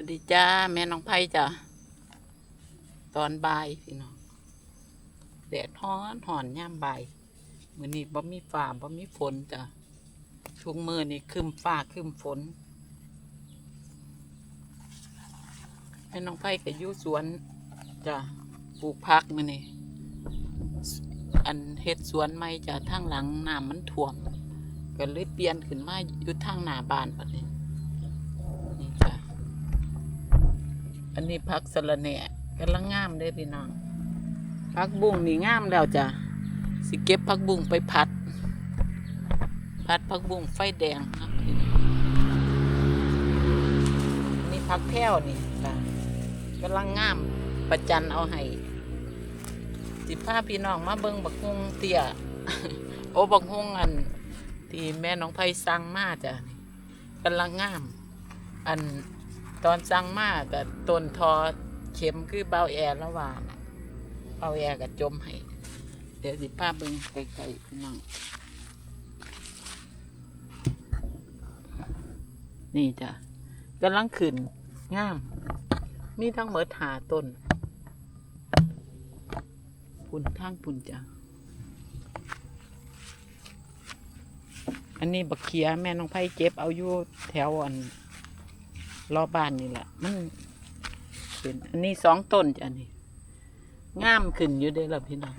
วัสดีจ้า แม่น้องไผ่จ้ะตอนบ่ายพี่น้องแดดฮ้อนหอนย่ามบ่ายมื้อนี้บ่มีฟ้าบ่มีฝนจ้ะทุกมื้อนี่ครึมฟ้าครึมฝนแม่น้องไผ่ก็อยู่สวนจ้ะปลูกผักมื้อนี้อันเฮ็ดสวนใหม่จ้ะทางหลังน้ำมันท่วมก็เลยเปลี่ยนขึ้นมาอยู่ทางหน้าบ้านบัดนี้นี่ อันนี้พักสะระแหน่กำลังงามเลยพี่น้องพักบุ้งนี่งามแล้วจ้ะสิเก็บพักบุ้งไปผัด ผัดพักบุ้งไฟแดงครับพี่น้องนี่พักแพ้วนี่จ้ะกำลังงามประจันเอาให้สิพาพี่น้องมาเบิ่งบักฮุงเตี้ยโอ้บักฮุงอัน ที่แม่น้องไผ่สั่งมาจ้ะกำลังงาม อัน ตอนสั่งมากับต้นทอเข็มคือเบาแอร์ระหว่างเบาแอร์กับจมให้ เดี๋ยวสิพาเบิ่งไกลๆพี่น้องนี่จ้ะกำลังขึ้นงาม มีทั้งหมดหาต้นปุ่นทางปุ่นจ้ะอันนี้บักเขียแม่น้องไผ่เจ็บเอาอยู่แถวอัน รอบบ้านนี่แหละมันเป็นอันนี้สองต้นจ้ะนี่งามขึ้นอยู่เด้ละพี่น้อง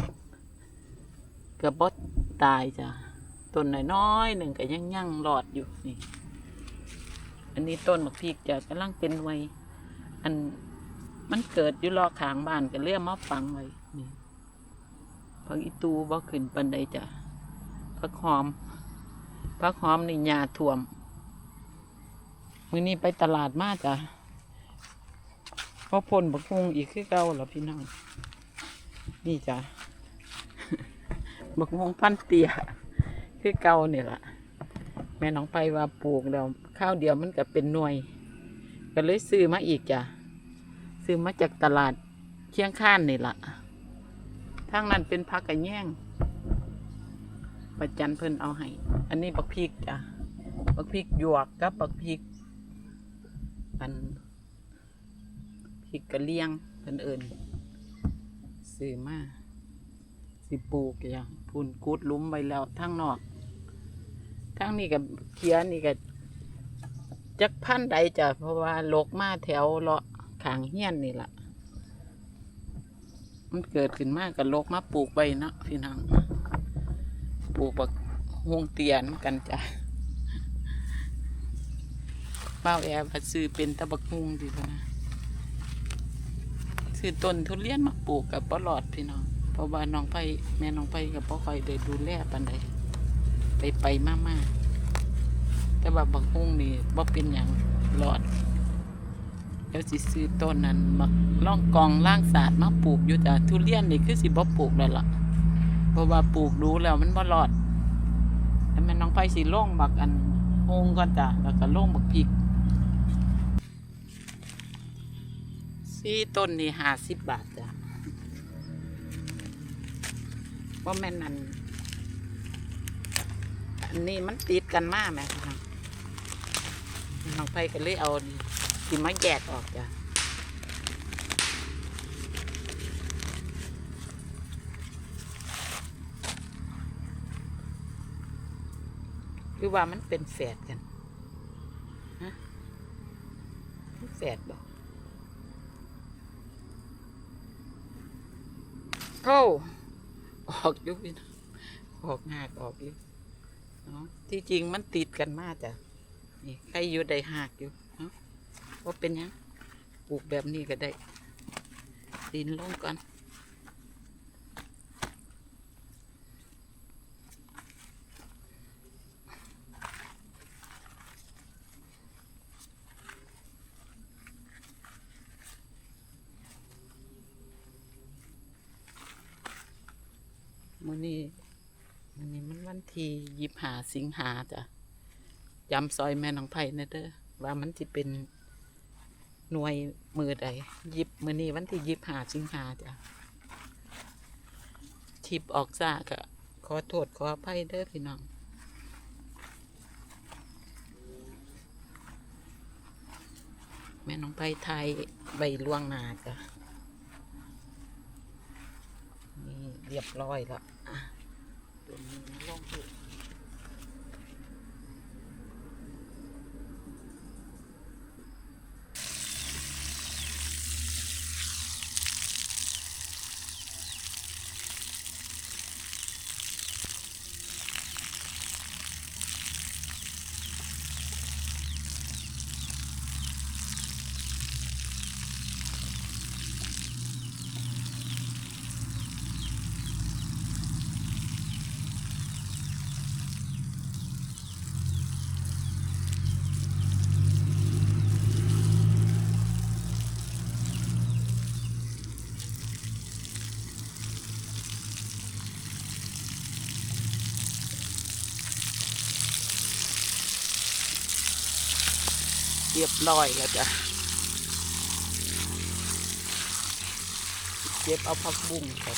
กระบอดตายจ้ะต้นน้อยๆหนึ่งก็ยังยั่งๆรอดอยู่นี่ อันนี้ต้นบักพริกจะกำลังเป็นไวยอันมันเกิดอยู่รอขางบ้านก็เลี้ยมาฝังไว้นี่ผักอีตูบ่ขึ้นปันใดจ้ะผักหอมผักหอมนี่หญ้าท่วม มื้อนี้ไปตลาดมาจ้ะพอพ่นบักฮุงอีกคือเก่าเหรอพี่น้อง นี่จ้ะบักฮุงพันเตียคือเก่าเนี่ยล่ะ แม่น้องไปว่าปลูกแล้วข้าวเดียวมันก็เป็นหน่วย ก็เลยซื้อมาอีกจ้ะ ซื้อมาจากตลาดเคียงข้านนี่ล่ะทางนั้นเป็นพักกระแย่งประจันเพิ่นเอาให้ อันนี้บักพริกจ้ะ บักพริกหยวกกับบักพริก อันพริกกระเลียงเพิ่นเอิญซื้อมาสิปลูกจ้ะพูนกูดลุมไว้แล้วทั้งนอกทั้งนี้กับเขียนี่กับจักพันใดจ้ะเพราะว่าลกมาแถวเลาะขางเฮียนนี่ละมันเกิดขึ้นมากกับลกมาปลูกไว้เนาะพี่น้องปลูกบักฮวงเตียนกันจ้ะ เป้าแอร์พัดซื้อเป็นตะบักฮวงดีกว่านะซื้อต้นทุเรียนมาปลูกกับปลอดพี่น้องเพราะว่าน้องไผ่แม่น้องไผ่กับพ่อคอยได้ดูแลปันใดไปไปมากๆแต่ว่าบักฮวงนี่บ่เป็นอย่างหลอดเดี๋ยวสิซื้อต้นนั้นมาล่องกองล่างศาสตร์มาปลูกอยู่จ้ะทุเรียนนี่คือสิบ่ปลูกแล้วล่ะเพราะว่าปลูกดูแล้วมันบ่รอดแต่แม่น้องไผ่สิล่งบักอันโฮงก่อนจ้ะแล้วก็ล่งบักพริก สี่ต้นนี่ห้าสิบบาทจ้ะว่าแม่นันอันนี้มันติดกันมากไหมครับน้องไผ่ก็เลยเอานี่สิมาแยกออกจ้ะหรือว่ามันเป็นแฝดกัน ฮะแฝดบอก โอ้ออกยุพี่น้องออกหากออกอยู่เนาะที่จริงมันติดกันมากจ้ะนี่ใครอยู่ได้หากอยู่เนาะว่าเป็นยังปลูกแบบนี้ก็ได้ดินลงก่อน มื้อนี้มื้อนี้มันวันที่ยี่หาสิงหาจ้ะจำซอยแม่น้องไผ่นะเด้อว่ามันจะเป็นหน่วยมือใดยิบมื้อนี้วันที่ยี่หาสิงหาจ้ะทิปออกซากะขอโทษขออภัยเด้อพี่น้องแม่น้องไผ่ไทยใบล่วงนาจ้ะนี่เรียบร้อยแล้ว อะตัวนี้ลงดูเบร้อยแล้วจ้ะเก็บเอาผักบุ้งก่อน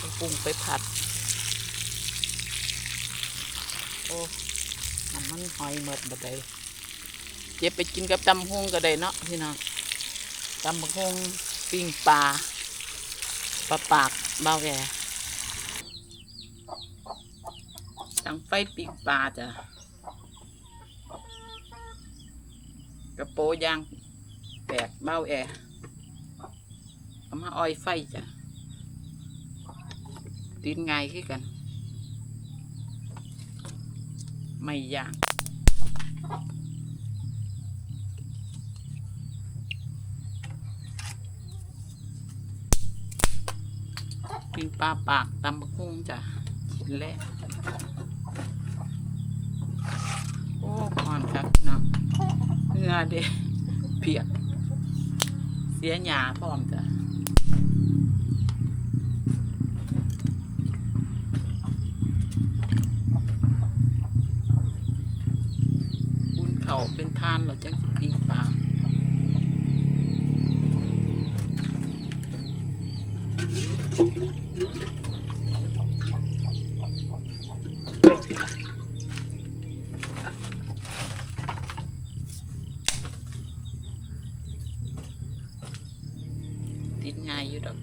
ผักบุ้งไปผัด โอ้น้ำมันหอยหมดบ่ได้เก็บไปกินกับตำฮงก็ได้เนาะพี่น้องตำบักฮงปิ้งปลาปลาปากเบาแก่ตั้งไฟปิ้งปลาจ้ะ กระโปรงยางแตกเบ้าแอร์เอามาอ้อยไฟจ้ะติดง่ายขึ้นกัน ไม่ย่างปิ้งปลาปากตำบักหุ่งจ้ะชิ้นแรกโอ้ก่อนครับพี่น้อง เหงื่อเด้เปียก เสียหยาพร้อมจ้ะบุญเขาเป็นทานเราจังสิปีปลาติด ง่ายอยู่ดอก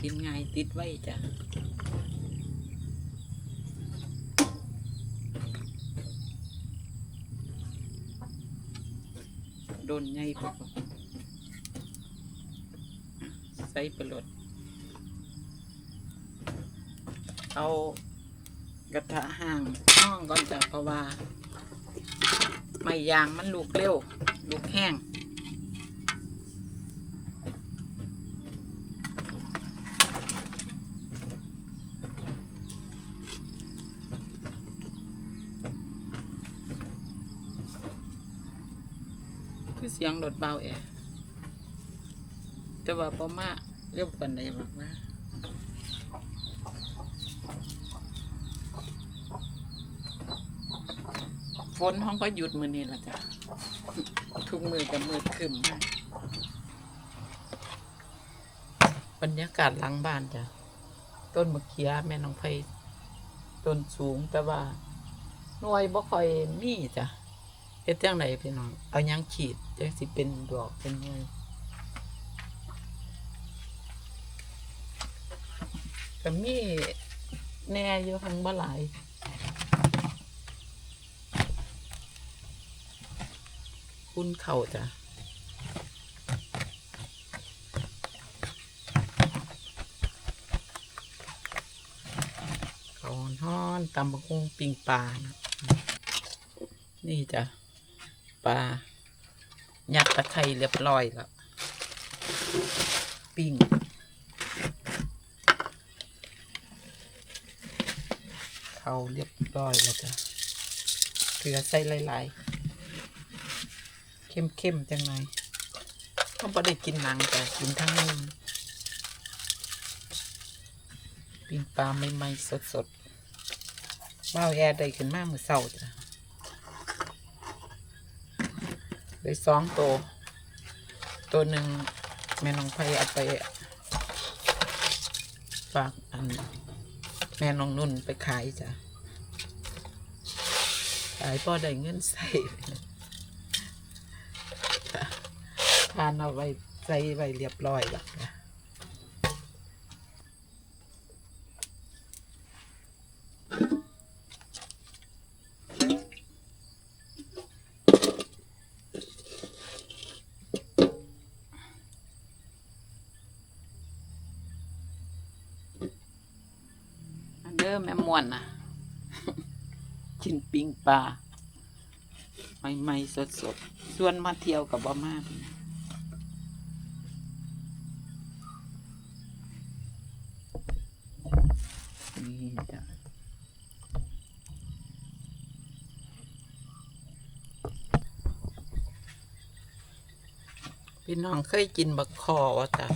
ติดง่ายติดไว้จ้ะโดนไงพวกใส่ประหลดเอากระทะห่างห้องก่อนจ้ะเพราะว่า ไม่ยางมันลูกเร็ว ลูกแห้ง คือเสียงรถเบาแอร์แต่ว่าพอมาเรียบกันได้มากนะฝนห้องก็หยุดมือนี้ละจ้ะ ทุกมือกับมือขึ้นมากบรรยากาศหลังบ้านจ้ะ ต้นมะเขือแม่น้องไผ่ต้นสูงแต่ว่าหน่วยบ่ค่อยมีจ้ะ เฮ็ดจังไดพี่น้องเอายังขีดจังสิเป็นดอกเป็นหน่วยก็มีแหน่อยู่หังบ่หลายคุณเข่าจ้ะเขาฮ้อนตำบักหุ่งปิงปลานะนี่จ้ะ ปลายัดตะไคร้เรียบร้อยแล้วปิ้งเขาเรียบร้อยแล้วจ้ะเกลือใส่หลายๆ เข้มๆจังไงเขาไม่ได้กินหนังแต่กินทั้งนึงปิ้งปลาใหม่ๆสดๆบ้าวแอร์ได้ขึ้นมาเมื่อเช้าจ้ะ เลยสองตัว ตัวหนึ่งแม่น้องไพเอาไปฝากอันแม่น้องนุ่นไปขายจ้ะขายพอได้เงินใส่ทานเอาไว้ใส่ไว้เรียบร้อยแล้วนะ ปลาใหม่ๆสดๆส่วนมาเที่ยวกับบ่มากนี่จ้ะพี่น้องเคยกินบักคอวะจ้ะ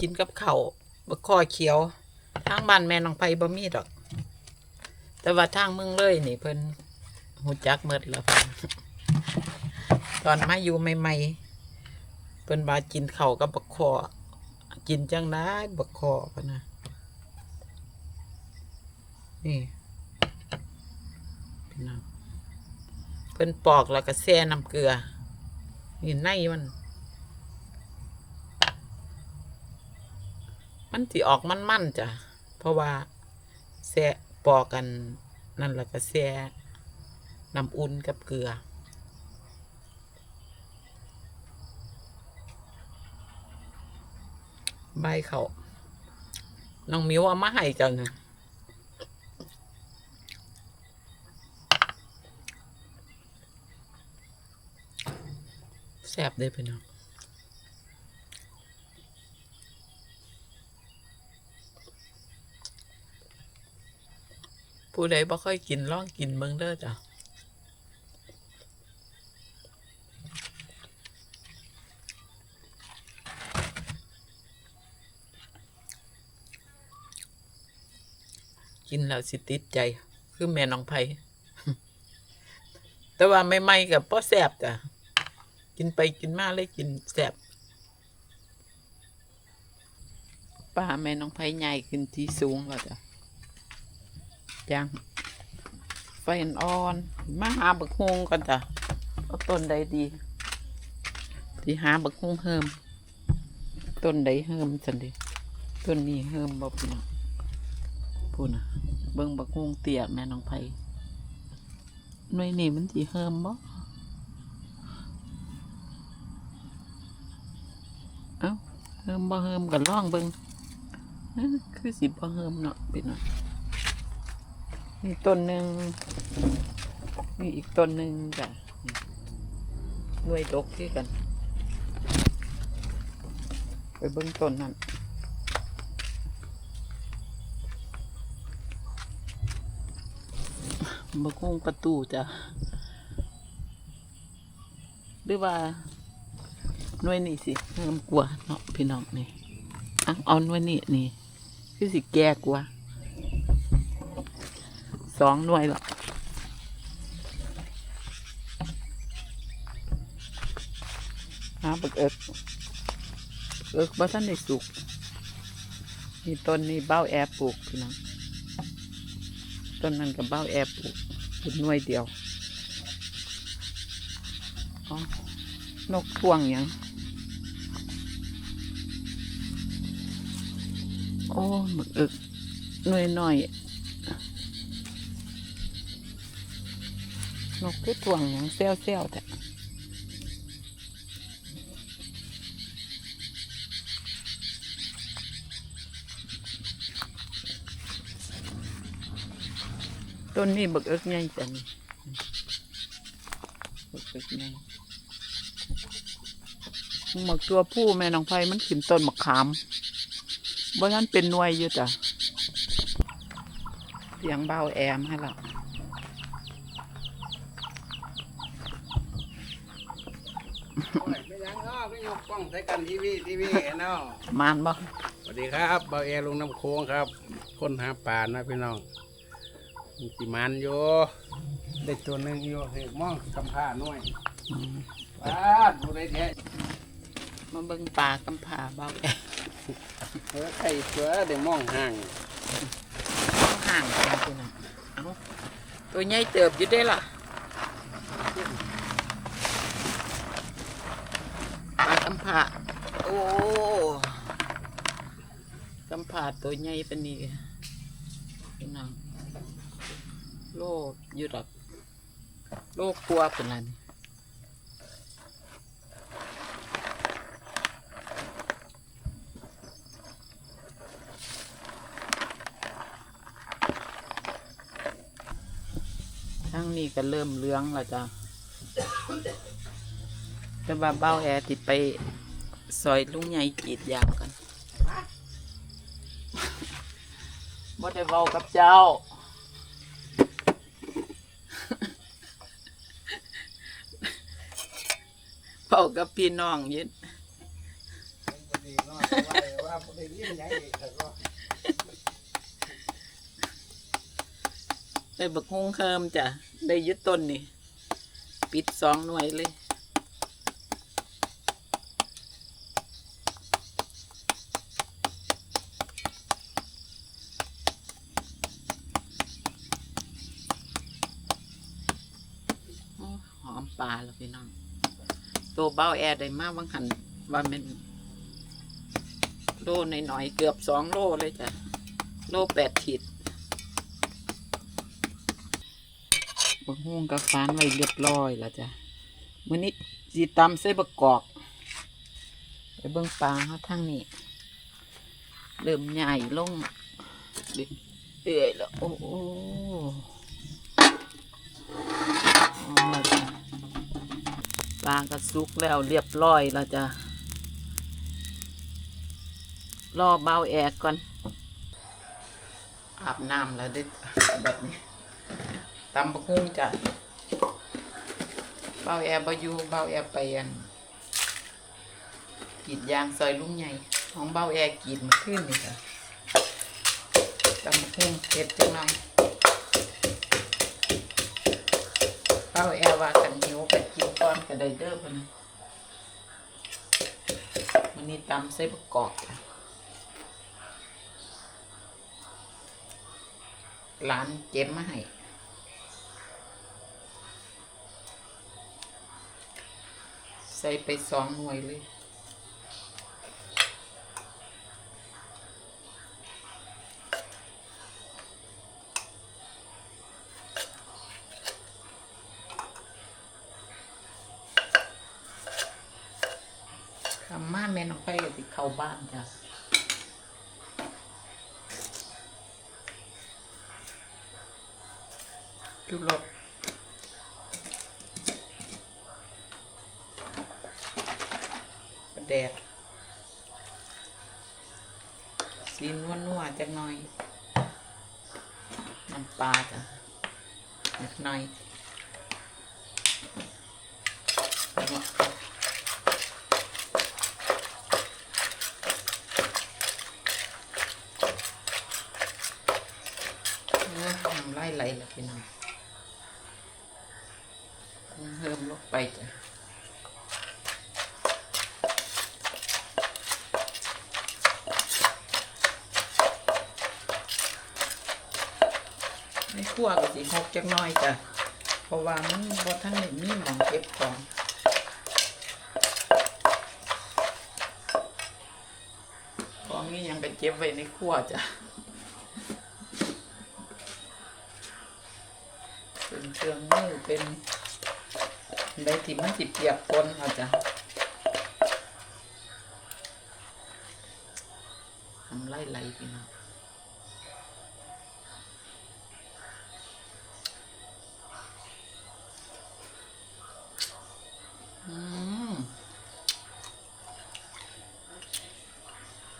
กินกับข้าวบักคอเขียว ทางบ้านแม่น้องไผบ่มีดอก แต่ว่าทางเมืองเลยนี่เพิ่นหูจักเมดแล้วตอนมาอยู่ใหม่ๆเพิ่นบากินเข้ากับบักคอกินจังได้บักคอพะนะนี่พี่น้องเพิ่นปอกแล้วก็แช่น้ำเกลือนี่ในมัน มันสิออกมันๆจ้ะเพราะว่าแซ่ ปอกกันนั่นแหละก็แซ่น้ำอุ่นกับเกลือ ใบเขาน้องมิวเอามาให้จังนะแซ่บเด้อพี่น้อง ผู้ใดบ่ค่อยกินลองกินเบิ่งเด้อจ้ะกินแล้วสิติดใจ คือแม่น้องไผ่แต่ว่าไม่ไม่กับพ่อแสบจ้ะกินไปกินมาเลยกินแสบป้าแม่น้องไผ่ใหญ่ขึ้นที่สูงแล้วจ้ะ จังไฟอ่อนมาหาบักฮวงกันจ้ะเอาต้นใดดีที่หาบักฮวงเฮิมต้นใดเฮิมสันดีต้นนี้เฮิมบ่พี่น้องพูดนะเบิ่งบักฮวงเตี้ยแม่น้องไผหน่วยนี่มันสิเฮิมบ่เอ้าเฮิมบ่เฮิมกันล่องเบิ่งเอ้อคือสิบ่เฮิมเนาะพี่น้อง มีต้นหนึ่งมีอีกต้นหนึ่งจ้ะนี่หน่วยดกที่กัน ไปเบิ้งต้นนั้นบกงประตูจ้ะหรือว่าหน่วยนี่สิเริ่มกลัวเนาะพี่น้องนี่อะเอาหน่วยนี่นี่คือสิแก่กว่า สองหน่วยหรอกหาบักเอิกเอิกบ่ท่านได้สุกนี่ต้นนี้เบ้าแอร์ปลูกพี่น้องต้นนั้นกับเบ้าแอร์ปลูกเป็นหน่วยเดียวอ๋อนกทวงยังโอ้บักอิกหน่วยหน้อย นกคือถ่วงหยังเซลเซลแต่ต้นนี้บักเอิกใหญ่จังบักเอิกใหญ่หมักตัวผู้แม่น้องไฟมันขึ้นต้นหมะขามบ่นั้นเป็นนวยอยู่จ้ะเสียงเบาแอมให้เรา ไม่ยังเนาะไม่ยกก ล้องใส่กันทีวีทีวีเนาะมานบ่สวัสดีครับเบาแอร์ลงน้ำโค้งครับ คนหาปลานะพี่น้องมีกี่มันอยู่ได้ตัวหนึ่งอยู่เห็นมองกำผ้าหน่อยอืมปลาดูได้แท้มาเบิ่งปลากำผาเบาแอเสือไข่เสือได้มองห่างห่างกันพี่น้องเอ้าตัวใหญ่เติบอยู่ได้ล่ะำ ผ่าโอ้กำผ่าตัวใหญ่ปนีพี่น้องโลกยู่ดอกโลกกลัวเป็นไรทั้งนี้ก็เริ่มเลื้องแล้วจ้ะ แต่ว่าเบ้าแอร์ติดไปซอยลุงใหญ่กรีดยางกันบ่ได้เว้ากับเจ้าเว้ากับพี่น้องยินได้บักฮุงเคิมจ้ะ ได้ยึดต้นนี่ ปิดสองหน่วยเลย โอ้หอมปลาแล้วพี่น้อง ตัวเบ้าแอร์ได้มากบางหันว่ามันโลหน่อยๆเกือบสองโลเลยจ้ะ โลแปดขีดบักฮุ่งกับฟานไว้เรียบร้อยแล้วจ้ะมื้อนี้สีตำใส่บะกอกไปเบิ่งปลาเขาทางนี้เริ่มใหญ่ลงเอื่อยแล้ว โอ้โหเอาละจ้ะ ปลากระซุกแล้วเรียบร้อยแล้วจ้ะรอเบาแอร์ก่อน อาบน้ำแล้วได้แบบนี้ตำบักหุ่งจ้ะเบาแอร์บอยู่เบาแอร์ไปอันกีดยางซอยลุงใหญ่ ของเบาแอร์กีดมาขึ้นนี่จ้ะตำบักหุ่งเผ็ดจังน้องาแอร์ว่ากันหิวไปกินก้อนก็ได้เด้อพนะมันนี่ตำใส่ประกอบร้านเจ็บมาให้ใส่ไปสองหน่วยเลย คำมาแม่น้องไปก็สิเข้า บ้านจ้ะดูรถประแดดสีนวลนัวๆจักหน่อยน้ำปลาจ้ะนิดหน่อยแล้วก็ เนื้อน้ำไล่ไหลแล้วพี่น้องเพิ่มลงไปจ้ะในครัวก็สิ หกจักหน้อยจ้ะเพราะว่ามันบ่ทันได้มีหมองเก็บของของนี้ยังไปเก็บไว้ในครัวจ้ะเป็นเครื่องมือเป็นใบที่มันสิเปียกปนเอาจ้ะทำไล่ไล่พี่น้อง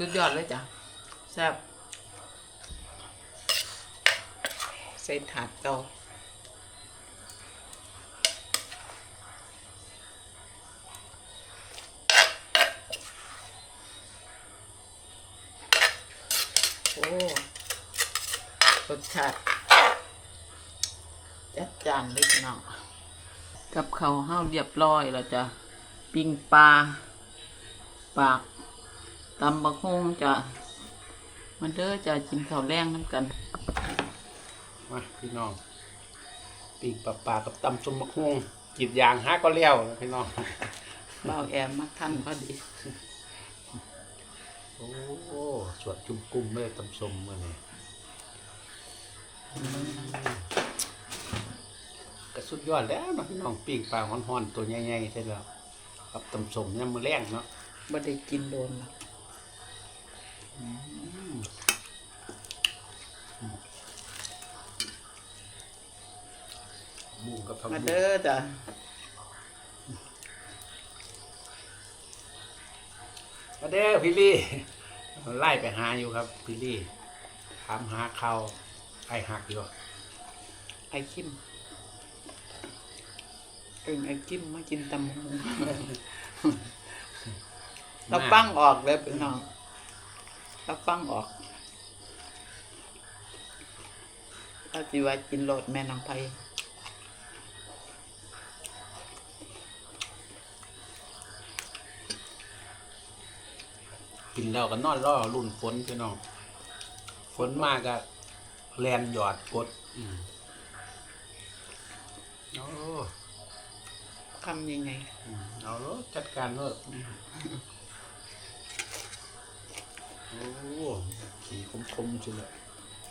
สุดยอดเลยจ้ะแซ่บใส่ถาดเตาโอ้รสชาติจัดจานเล็กน้อยกับเขาวห้าวเรียบร้อยแล้วจ้ะ ปิ้งปลา ปาก ตำบะฮงจ้ะมันเด้อจะกินข้าวแรงน้ำกัน มาพี่น้องปีกปลาปลากับตำส้มมะฮวงกรีดยางห้าก็เลี้ยวนะพี่น้องเบาแอมมาทันพอดี โอ้สวดจุ่มกุ้มไม่ได้ตำสมมื่อนี้ก็สุดยอดแล้วเนาะพี่น้องปิ้งปลาฮ้อนๆตัวใหญ่ๆใช่แล้วกับตำสมเนี่ยมือแรงเนาะบ่ได้กินโดนหรอก หมูกับผักมาบุ้งเด้อจ้ะมาเด้อพี่ลี่ไล่ไปหาอยู่ครับพี่ลี่ถามหาเขาวไอหักอยู่ไอคิมเอิงไอคิมมากินตำบักหงเราฟังออกเลยพี่น้อง เราฟังออกถ้าสิว่ากินโลดแม่น้องไผกินแล้วก็นอนรอรุ่นฝนพี่น้องฝนมากก็แลนหยอดกดอืมโอ้ทำยังไงอืมเอาเนอะจัดการเนอะอืม โอ้ขี่คมๆชิเลย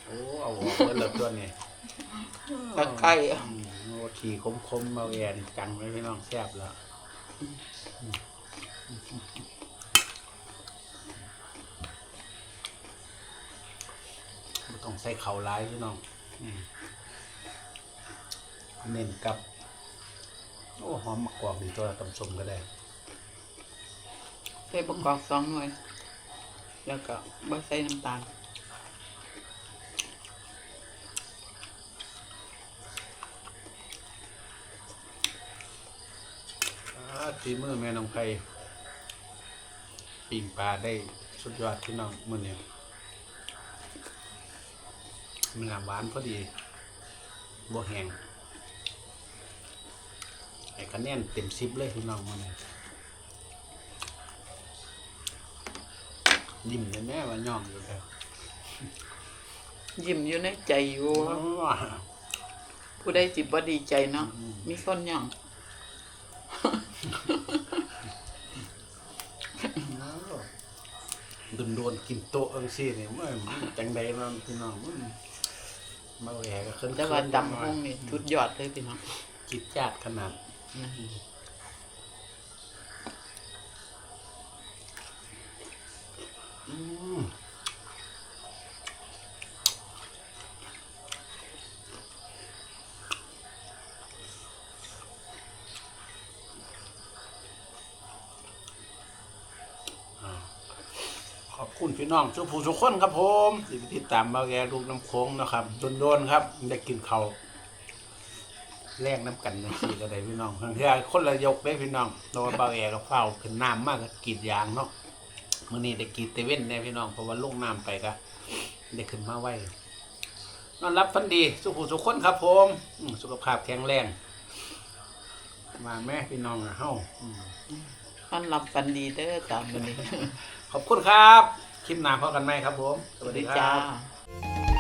โอ้เอาออกเบิดแล้วตัวนี้ตะไคร้อืมโอ้ขี่คมๆมาแอนจังเลยพี่น้องแซ่บแล้วบ่ต้องใส่เข่าวร้ายพี่น้องอืมเน้นกับ โอ้หอมมากกว่าดีตัวตำส้มก็ได้ ใส่ประกอบสองหน่วย แล้วก็บ่ใส่น้ำตาลอ่าทีมือแม่น้องไผ่ปิ่งปลาได้สุดยอดพี่น้องมื้อนี้มันหวานพอดีบ่แห้งไอ้คะแนนเต็มสิบเลยพี่น้องมื้อนี้ย มเลยแม่ว่าย่องอยู่แล้วยิ้มอยู่ในใจอยู่ผู้ใดจิบบ่ดีใจเนาะมีคนย่องโดนโดนๆกินโต๊ะอังซี่นี่มันจังใดเนาะพี่น้องมันมาแหวก็ขึ้นแต่ว่าดำห้องนี่ทุดยอดเลยพี่น้องจิตจาดขนาด ขอบคุณพี่น้องทุกผู้ทุกคนครับผมที่ติดตามเบาแกลูกน้ำโค้งนะครับโดนๆครับได้กินเขาแลกน้ำกันนะสี่ก็ได้พี่น้องบางทีคนละยกได้พี่น้องเพราะว่าเบาแอก็เฝ้าขึ้นน้ำมากก็กรีดยางเนาะ มื่อนี้ได้กรีดเตเว่นแน่พี่น้องเพราะว่าลงน้ำไปก็ได้ขึ้นมาไว้นอนรับฟันดี สุขุสุขคนครับผมอืมสุขภาพแข็งแรง มาแม่พี่น้องอะเฮ้าอืมมันรับฟันดีเด้อตามมื้อนี้ ขอบคุณครับ คลิปหน้าพบกันไหมครับผม สวัสดีคจ้ารับ